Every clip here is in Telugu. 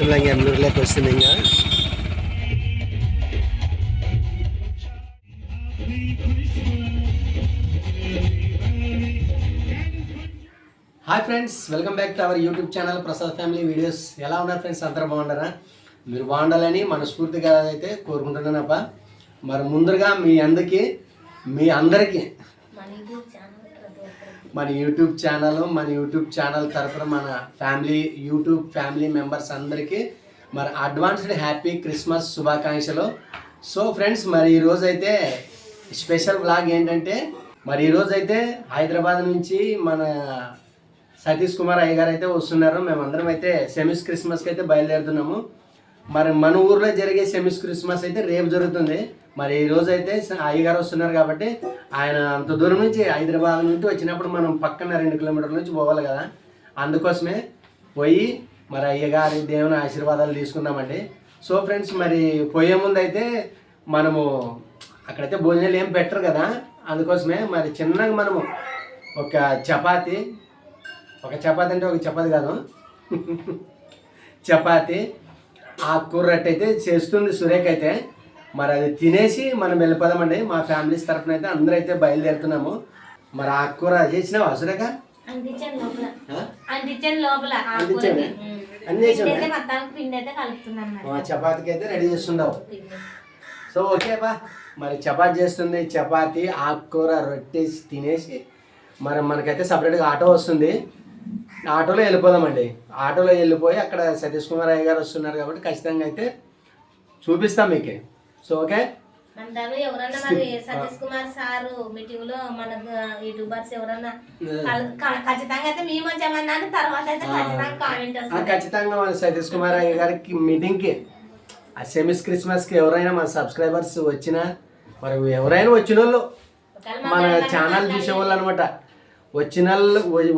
వస్తున్నాం ఎమ్మెల్యేలోకి వస్తుంది ఇంకా. Hi friends welcome back to our YouTube channel Prasad family videos. ఎలా ఉన్నారు ఫ్రెండ్స్? అందరూ బాగున్నారా? మీరు బాగుండాలని మనస్ఫూర్తిగా అయితే కోరుకుంటున్నానప్ప. మరి ముందరగా మీ అందరికీ మీ అందరికీ మన యూట్యూబ్ ఛానల్ మన యూట్యూబ్ ఛానల్ తరఫున మన ఫ్యామిలీ యూట్యూబ్ ఫ్యామిలీ మెంబర్స్ అందరికీ మరి అడ్వాన్స్డ్ హ్యాపీ క్రిస్మస్ శుభాకాంక్షలు. సో ఫ్రెండ్స్ మరి ఈరోజు అయితే స్పెషల్ బ్లాగ్ ఏంటంటే మరి ఈరోజు అయితే హైదరాబాద్ నుంచి మన సతీష్ కుమార్ అయ్య గారు అయితే వస్తున్నారు. మేమందరం అయితే సెమిస్ క్రిస్మస్కి అయితే బయలుదేరుతున్నాము. మరి మన ఊర్లో జరిగే సెమిస్ క్రిస్మస్ అయితే రేపు జరుగుతుంది. మరి ఈ రోజు అయితే అయ్యగారు వస్తున్నారు కాబట్టి ఆయన అంత దూరం నుంచి హైదరాబాద్ నుండి వచ్చినప్పుడు మనం పక్కన రెండు కిలోమీటర్ల నుంచి పోవాలి కదా. అందుకోసమే పోయి మరి అయ్యగారి దేవుని ఆశీర్వాదాలు తీసుకుందామండి. సో ఫ్రెండ్స్ మరి పోయే ముందు అయితే మనము అక్కడైతే భోజనాలు ఏం పెట్టరు కదా. అందుకోసమే మరి చిన్నగా మనము ఒక చపాతి ఒక చపాతి అంటే ఒక చపాతి కాదు. చపాతి ఆకుకూర రొట్టె అయితే చేస్తుంది సురేఖ అయితే. మరి అది తినేసి మనం వెళ్ళిపోదామండి. మా ఫ్యామిలీస్ తరఫున అయితే అందరూ అయితే బయలుదేరుతున్నాము. మరి ఆకుకూర చేసినావా సురేఖ? చపాతీకి అయితే రెడీ చేస్తుండవు సో ఓకే బా మరి చపాతి చేస్తుంది. చపాతి ఆకుకూర రొట్టెసి తినేసి మరి మనకైతే సపరేట్గా ఆటో వస్తుంది. ఆటోలో వెళ్ళిపోదామండి. ఆటోలో వెళ్ళిపోయి అక్కడ సతీష్ కుమార్ అయ్య గారు వస్తున్నారు కాబట్టి ఖచ్చితంగా అయితే చూపిస్తాం మీకు. సో ఓకే అంటారు ఎవరన్నా మరి సతీష్ కుమార్ సారు మీటింగ్లో మన యూట్యూబర్స్ ఎవరన్నా కల- క- ఖచ్చితంగా అయితే మేము వచ్చామన్నాను తర్వాత అయితే ఖచ్చితంగా కామెంట్ ఆ, వస్తుంది ఖచ్చితంగా మన సతీష్ కుమార్ అయ్య గారికి మీటింగ్కి ఆ సెమిస్ క్రిస్మస్కి ఎవరైనా మన సబ్స్క్రైబర్స్ వచ్చినా మరి ఎవరైనా వచ్చిన వాళ్ళు మన ఛానల్ చూసేవాళ్ళు అనమాట వచ్చిన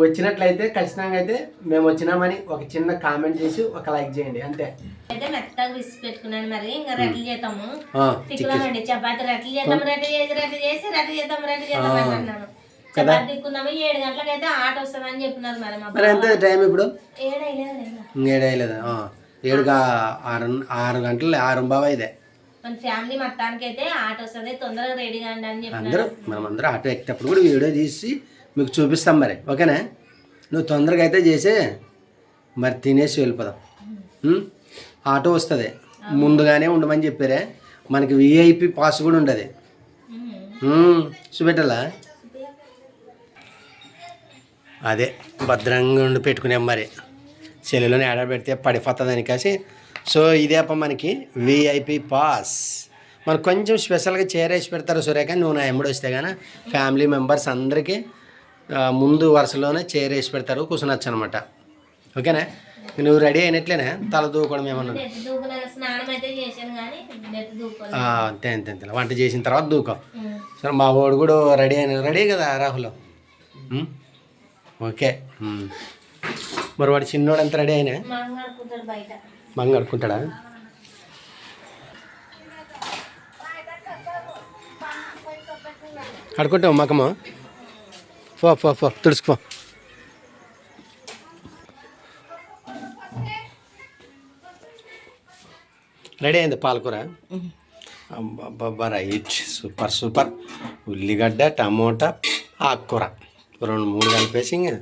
వచ్చినట్లయితే ఖచ్చితంగా అయితే మేము వచ్చినామని ఒక చిన్న కామెంట్ చేసి ఒక లైక్ చేయండి అంతే. అయితే మెత్తగా విసి పెట్టుకున్నాను మరి ఇంకా చేద్దాము. చపాతి చేద్దాం రెడీ చేసి రెడీ చేసి చేద్దాం ఏడు గంటలకు అయితే ఆట వస్తుందని చెప్పినారు మరి మా మరి ఎంత టైం ఇప్పుడు? ఏడు అయ్యలేదు ఏడుగా ఆరు ఆరు గంటలు ఆరు బాబా ఇదే. మన ఫ్యామిలీ మొత్తానికి అయితే ఆట వస్తుంది తొందరగా రెడీ కాండి అని చెప్పినారు. అందరూ మనం అందరూ ఆటో ఎక్కేటప్పుడు కూడా వీడియో తీసి మీకు చూపిస్తాం మరి ఓకేనా? నువ్వు తొందరగా అయితే చేసి మరి తినేసి వెళ్ళిపోదాం? ఆటో వస్తుంది. ముందుగానే ఉండమని చెప్పారే. మనకి విఐపి పాస్ కూడా ఉండదు. చూపెట్టాలా? అదే భద్రంగా ఉండి పెట్టుకునేం మరి. సెల్లులోనే ఆర్డర్ పెడితే పడిపోతుందని కాసి. సో ఇదే అప్ప మనకి విఐపి పాస్. మనకు కొంచెం స్పెషల్గా చేరేసి పెడతారు సురేఖ నువ్వు నా ఎమ్మడి వస్తే కానీ ఫ్యామిలీ మెంబర్స్ అందరికీ ముందు వరుసలోనే చేరేసి పెడతారు కూర్చునొచ్చు అనమాట ఓకేనా? నువ్వు రెడీ అయినట్లేనా? తల దూకోవడం ఏమన్నా? అంతే అంతే అంతే. వంట చేసిన తర్వాత దూకం. సరే మా వాడు కూడా రెడీ అయిన రెడీ కదా రాహుల్? ఓకే. మరి వాడు చిన్నోడు ఎంత రెడీ అయినా? మంగ అడుకుంటాడా అడుకుంటావు మకమ్మ పో పో పో తుడుచుకో రెడీ అయింది పాలకూర? అబ్బబ్బా రైట్ సూపర్ సూపర్. ఉల్లిగడ్డ టమోటా ఆకుకూర. రెండు మూడు కలిపేసి ఇంకా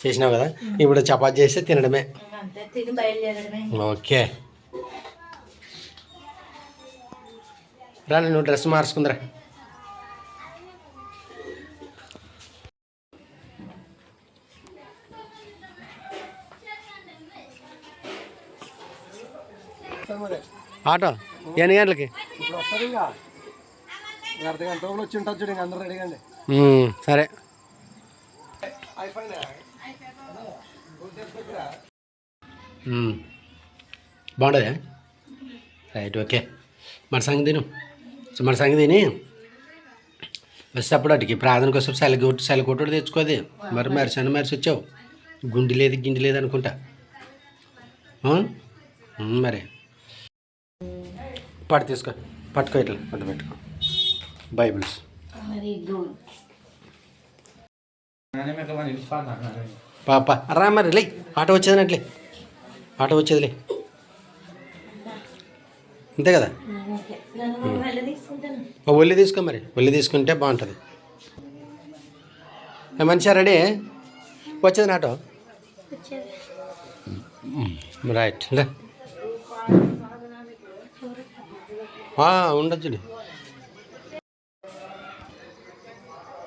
చేసినావు కదా? ఇప్పుడు చపాతి చేస్తే తినడమే. ఓకే. రా నువ్వు డ్రెస్ మార్చుకుందిరా. ఆటో? ఎన్ని గంటలకి? ఇప్పుడు వస్తారు ఇంకా అర్ధ గంట లోపల వచ్చి ఉంటుంది చూడండి అందరూ రెడీగా అండి సరే. ఉమ్. బాగుంటుందా రైట్ ఓకే. మన సంగతి తిను. సో మన సంగతి తిని వచ్చేటప్పుడు అటుకి ప్రార్థన కోసం సెలగొట్టు సెలగొట్టుడు తెచ్చుకోది. మరి మరిసన్న మెరిసి వచ్చావు. గుండి లేదు గిండి లేదు అనుకుంటా. మరి. పట్టు తీసుకో. పట్టుకో ఇట్లా పట్టు పెట్టుకో. బైబిల్స్. పాప రా మరి లే. ఆటో వచ్చేది అట్లే. ఆటో వచ్చేదిలే. అంతే కదా? ఒల్లి తీసుకో మరి. ఒల్లి తీసుకుంటే బాగుంటుంది. మంచిగా రెడీ? వచ్చేది నాటో? రైట్ ఉండొచ్చు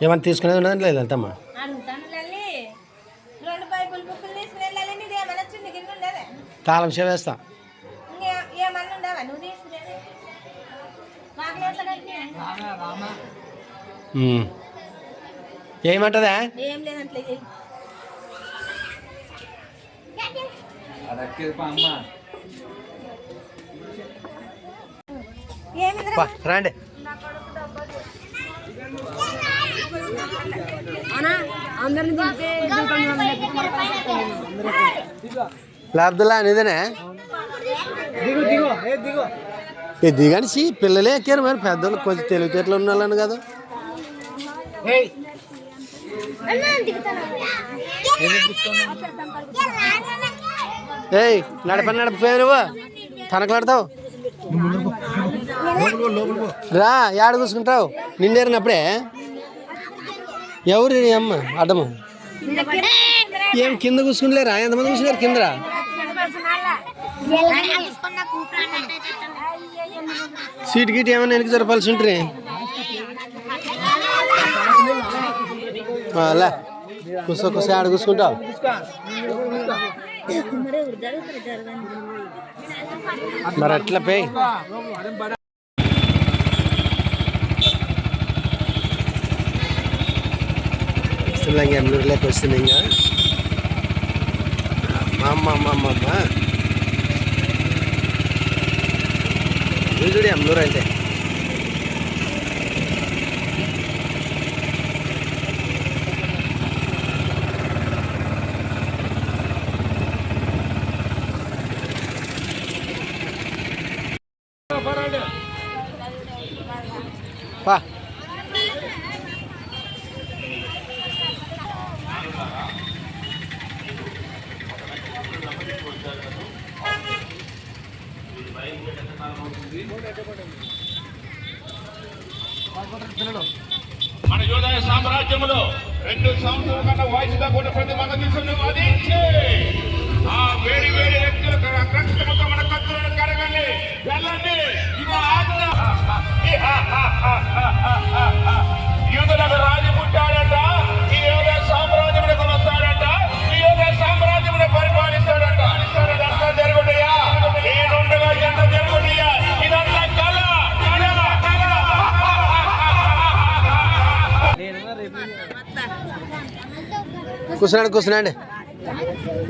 ఏమన్నా తీసుకునేది ఉన్నది లేదు అంతమ్మా లల్లి రెండు బైబుల్ బుక్కులు తీసుకుని వెళ్ళాలి నీది ఏమైనా వచ్చింది కింద ఉండేదే తాళం షే వేస్తా ఇంకే ఏమన్నా ఉండవా నువ్వు తీసుకునేది మాకు ఉమ్. ఏమంటదా ఏం లేదంటే ఏమిదిరా పా, రండి. అబ్దుల్లా నిజనే? దిగు దిగు ఏ దిగు. ఇది దిగనిసి పిల్లలే ఎక్కారు మరి పెద్దలు కొంచెం తెలివితేటలు ఉన్నాళ్ళని కదా. ఏయ్. నడపని నువ్వు? తనకలాడతావు రా ఏడ కూసుకుంటావు? నిండేరినప్పుడే? ఎవరు అమ్మ? అడ్డము. ఏం కింద కూసుకునిలేరా? ఎంతమంది కూసుకున్నారు కిందరా? సీట్ గీట్ ఏమన్నా వెనక జరపాల్సి ఉంటుంది? లే. కూర్చో కూర్చో ఆడ కూర్చుంటావు మరి అట్లా పోయి. వస్తున్నాయి ఎమ్లూరులోకి వస్తుంది ఇంకా అమ్మ అమ్మ అమ్మ అమ్మ చూడు ఎమ్లూరు అయితే పా మన యోదయ సామ్రాజ్యంలో రెండు సంవత్సరాల కన్నా వాయిదా కూడా ప్రతి మన దేశంలో వధించి ఆ వేడి వేడి వ్యక్తుల రక్తముతో మన కత్తులను కడగండి వెళ్ళండి. ఇది ఆజ్ఞ. యూదులకు రాజు పుట్టాడంట. కూర్చున్నాడు కూర్చున్నాండి.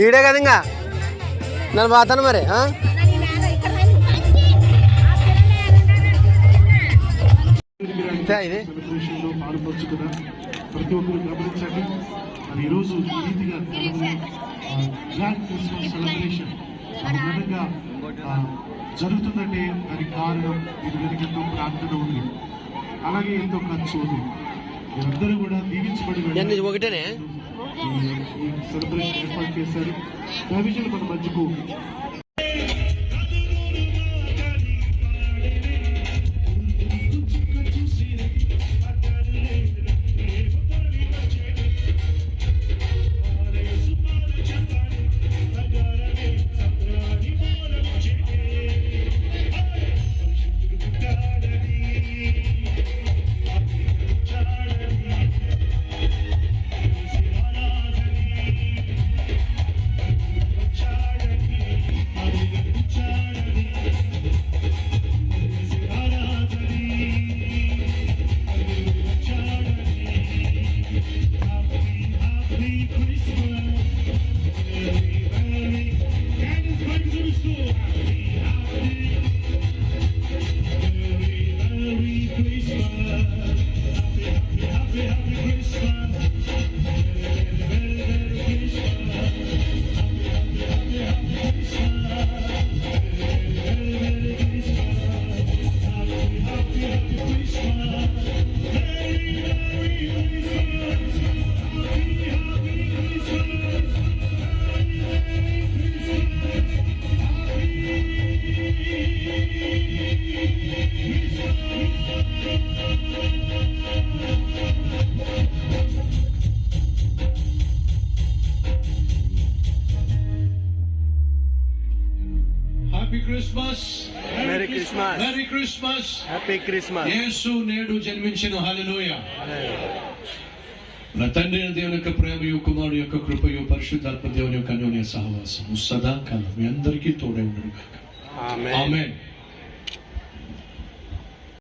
ఈడే కదా ఇంకా? నన్ను పోతాను మరి ఇది సెలబ్రేషన్లో పాల్పంచుకున్న ప్రతి ఒక్కరు గమనించండి మరి ఈరోజు ఈ రీతిగా గ్రాండ్ క్రిస్మస్ సెలబ్రేషన్ అది ఘనంగా ఆ, జరుగుతుందంటే దానికి కారణం ఇది? వెనుక ఎంతో ప్రార్థన ఉంది అలాగే ఎంతో ఖర్చు ఉంది మీరందరూ కూడా దీవించబడి. ఒకటేనే? ఈ- సెలబ్రేషన్ ఏర్పాటు చేశారు. దయచేసి మన మధ్యకు happy Christmas Merry Christmas. Merry Christmas happy Christmas యేసు నేడు జన్మించిన. హల్లెలూయా నా తండ్రి దేవుని యొక్క ప్రేమయు కుమారుడు యొక్క కృపయు పరిశుద్ధాత్మ దేవుని యొక్క అన్యోన్య సహవాసము సదాకాలం మీ అందరికీ తోడే ఉండడు ఆమె ఆమెన్